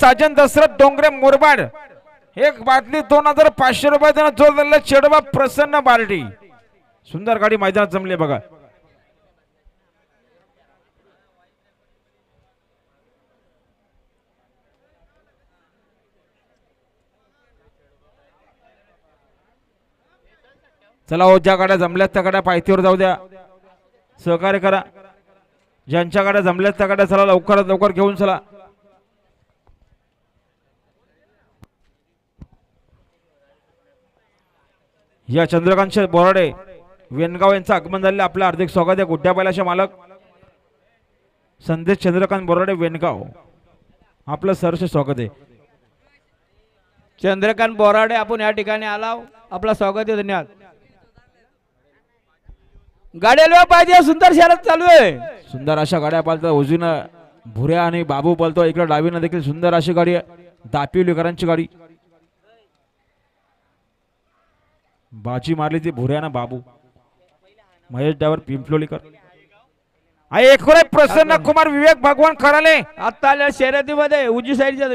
साजन दशरथ डोंगरे मोरबाड. एक बाटली दोन हजार पाचशे रुपये जोर दिला चेडबा प्रसन्न बार्डी. सुंदर गाडी मैदानात जमली बघा. चला हो ज्या गाड्या जमल्यात त्या गाड्या पायथीवर जाऊ द्या. सहकार्य करा. ज्यांच्या गाड्या जमल्यात त्या गाड्या चला लवकरात लवकर घेऊन चला. या चंद्रकांत बोराडे वेनगाव यांचं आगमन झालेलं आपलं हार्दिक स्वागत आहे. गुड्ड्या बैलाचे मालक संदेश चंद्रकांत बोराडे वेनगाव. आपलं सरसे स्वागत आहे. चंद्रकांत बोराडे आपण या ठिकाणी आला आपला स्वागत आहे धन्यवाद. गाड्या पाहिजे सुंदर शहरात चालू आहे. सुंदर अशा गाड्या पालतात. उजवीनं भुऱ्या आणि बाबू पलतो. इकडे डावीनं देखील सुंदर अशी गाडी आहे. दापिवलीकरांची गाडी. बाजी मारली ती भुऱ्यानं बाबू. महेश डावर पिंपलोलीकर आहे एक प्रसन्न कुमार विवेक भगवान खराले आता आल्या शर्यतीमध्ये उजी साईडच्या